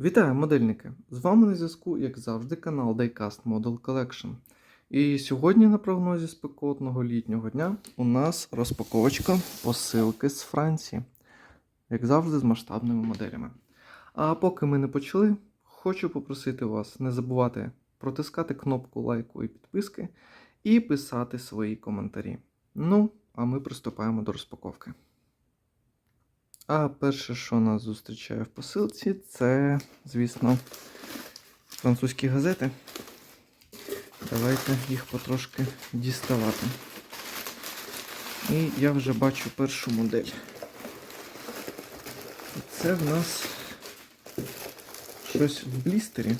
Вітаю, модельники! З вами на зв'язку, як завжди, канал Diecast Model Collection. І сьогодні на прогнозі спекотного літнього дня у нас розпаковочка посилки з Франції, як завжди, з масштабними моделями. А поки ми не почали, хочу попросити вас не забувати протискати кнопку лайку і підписки і писати свої коментарі. Ну, а ми приступаємо до розпаковки. А перше, що нас зустрічає в посилці, це, звісно, французькі газети. Давайте їх потрошки діставати. І я вже бачу першу модель. І це в нас щось в блістері.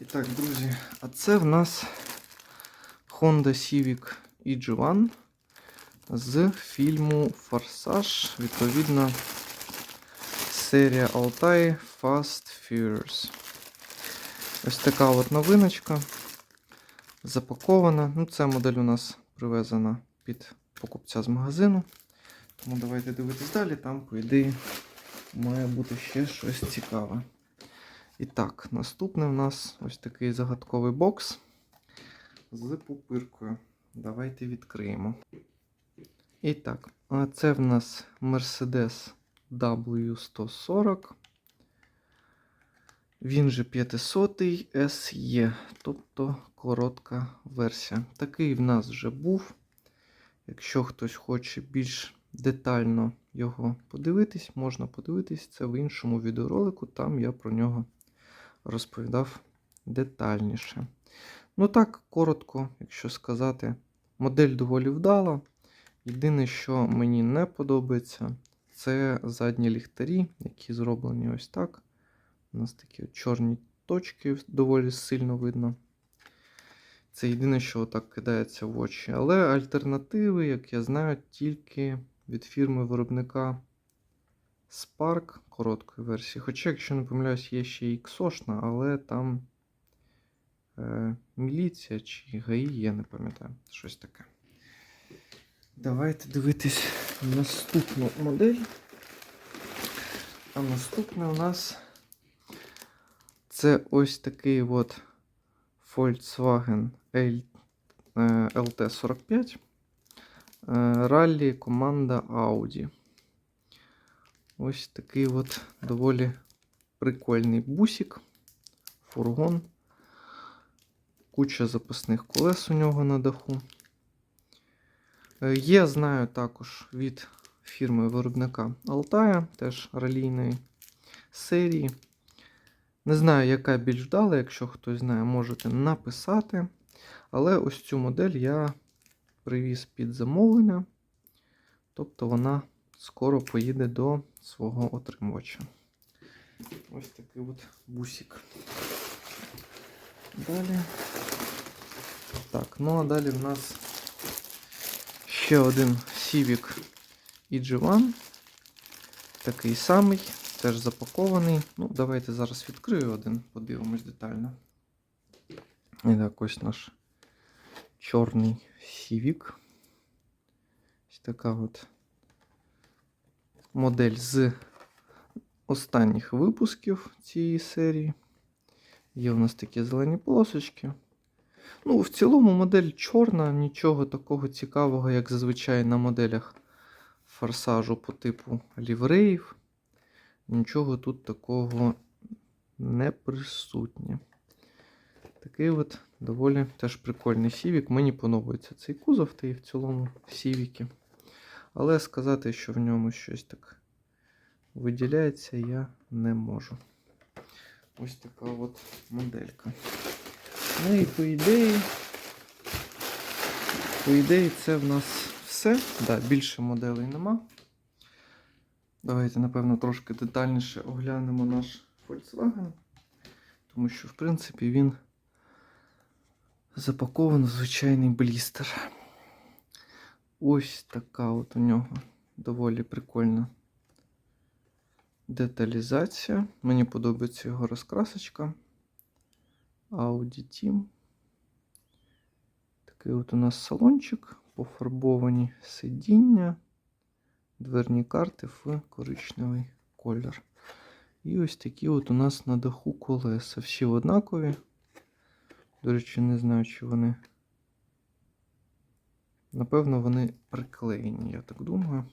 І так, друзі, а це в нас Honda Civic EG1 з фільму Форсаж, відповідно, серія Altai Fast Furious. Ось така от новиночка. Запакована. Ну, ця модель у нас привезена під покупця з магазину. Тому давайте дивитись далі, там, по ідеї, має бути ще щось цікаве. І так, наступний у нас ось такий загадковий бокс з пупиркою. Давайте відкриємо. І так, це в нас Mercedes W140. Він же 500 SE, тобто коротка версія. Такий в нас вже був. Якщо хтось хоче більш детально його подивитись, можна подивитись це в іншому відеоролику, там я про нього розповідав детальніше. Ну так, коротко, якщо сказати, модель доволі вдала. Єдине, що мені не подобається, це задні ліхтарі, які зроблені ось так. У нас такі чорні точки доволі сильно видно. Це єдине, що отак кидається в очі. Але альтернативи, як я знаю, тільки від фірми виробника Spark короткої версії. Хоча, якщо не помиляюсь, є ще і XOшна, але там е, міліція чи ГАІ, я не пам'ятаю. Щось таке. Давайте дивитись наступну модель. А наступне у нас це ось такий от Volkswagen е, LT45. Раллі команда Audi. Ось такий от доволі прикольний бусик, фургон, куча запасних колес у нього на даху. Е, Є, знаю також від фірми виробника Алтая, теж ралійної серії. Не знаю, яка більш вдала, якщо хтось знає, можете написати. Але ось цю модель я привіз під замовлення. Тобто вона скоро поїде до свого отримувача. Ось такий от бусик. Далі. Так, ну а далі в нас ще один Civic EG1. Такий самий, теж запакований. Ну, давайте зараз відкрию один, подивимось детально. І так, ось наш чорний Civic. Ось така от модель з останніх випусків цієї серії. Є у нас такі зелені полосочки. Ну, в цілому модель чорна, нічого такого цікавого, як зазвичай на моделях форсажу по типу лівреїв. Нічого тут такого не присутнє. Такий от доволі теж прикольний сівік. Мені подобається цей кузов, та і в цілому сівіки. Але сказати, що в ньому щось так виділяється, я не можу. Ось така от моделька. Ну і по ідеї, по ідеї, це в нас все. Да, більше моделей нема. Давайте, напевно, трошки детальніше оглянемо наш Volkswagen. Тому що, в принципі, він запакований в звичайний блістер. Ось така от у нього доволі прикольна деталізація. Мені подобається його розкрасочка. Audi Team. Такий от у нас салончик, пофарбовані сидіння, дверні карти в коричневий колір. І ось такі от у нас на даху колеса. Всі однакові. До речі, не знаю, чи вони. Напевно, вони приклеєні, я так думаю.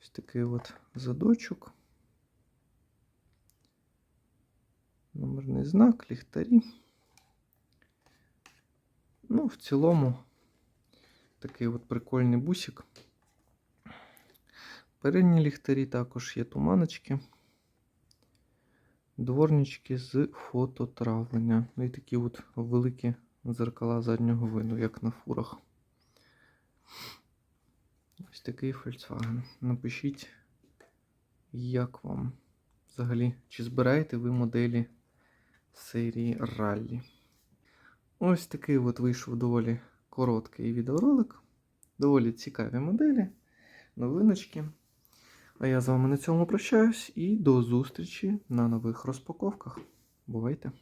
Ось такий от задочок. Номерний знак, ліхтарі. Ну, в цілому, такий от прикольний бусик. Передні ліхтарі також є туманочки. Дворнички з фототравлення. Ну і такі от великі зеркала заднього виду, як на фурах. Ось такий Volkswagen. Напишіть, як вам взагалі, чи збираєте ви моделі серії Раллі. Ось такий от вийшов доволі короткий відеоролик. Доволі цікаві моделі, новиночки. А я з вами на цьому прощаюсь і до зустрічі на нових розпаковках. Бувайте!